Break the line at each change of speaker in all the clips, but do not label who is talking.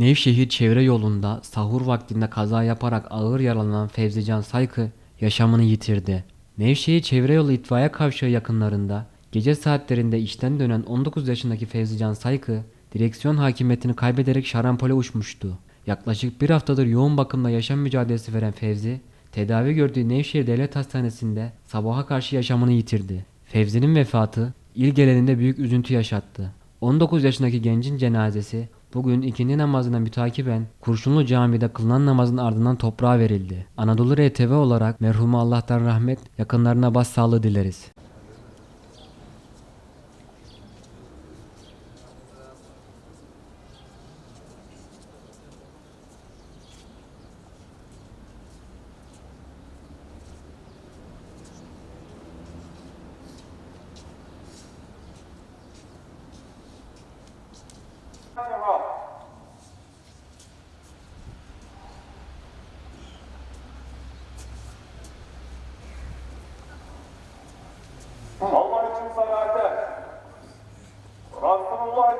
Nevşehir çevre yolunda sahur vaktinde kaza yaparak ağır yaralanan Fevzican Saykı yaşamını yitirdi. Nevşehir çevre yolu itfaiye kavşağı yakınlarında gece saatlerinde işten dönen 19 yaşındaki Fevzican Saykı direksiyon hakimiyetini kaybederek şarampole uçmuştu. Yaklaşık bir haftadır yoğun bakımda yaşam mücadelesi veren Fevzi, tedavi gördüğü Nevşehir Devlet Hastanesi'nde sabaha karşı yaşamını yitirdi. Fevzi'nin vefatı il genelinde büyük üzüntü yaşattı. 19 yaşındaki gencin cenazesi bugün ikindi namazına mütakiben Kurşunlu Camii'de kılınan namazın ardından toprağa verildi. Anadolu RTV olarak merhuma Allah'tan rahmet, yakınlarına başsağlığı dileriz.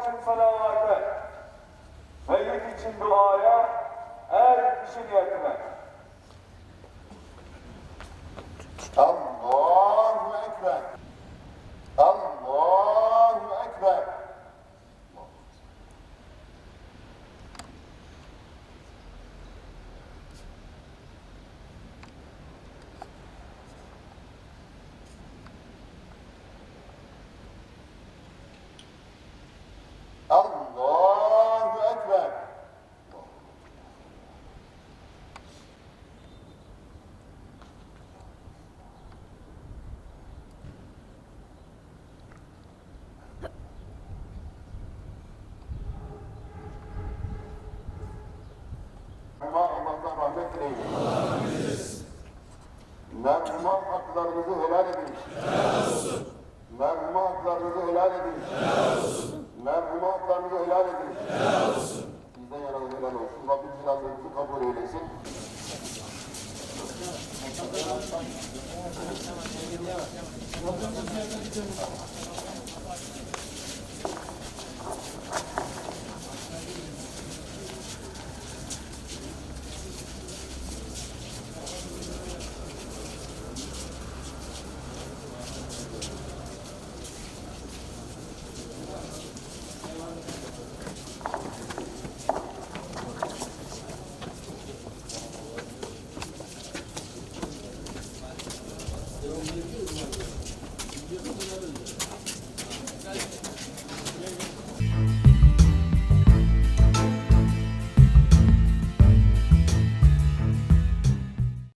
İçin salavate, meyyit için duaya, her kişi niyetine.
Allahu Merhuma haklarınızı helal edin. Helal olsun. Merhuma haklarınızı helal edin. Helal olsun. Merhuma haklarınızı helal edin. Helal olsun. Bizden yaralı helal olsun. Rabbim planlarınızı kabul eylesin. Rabbim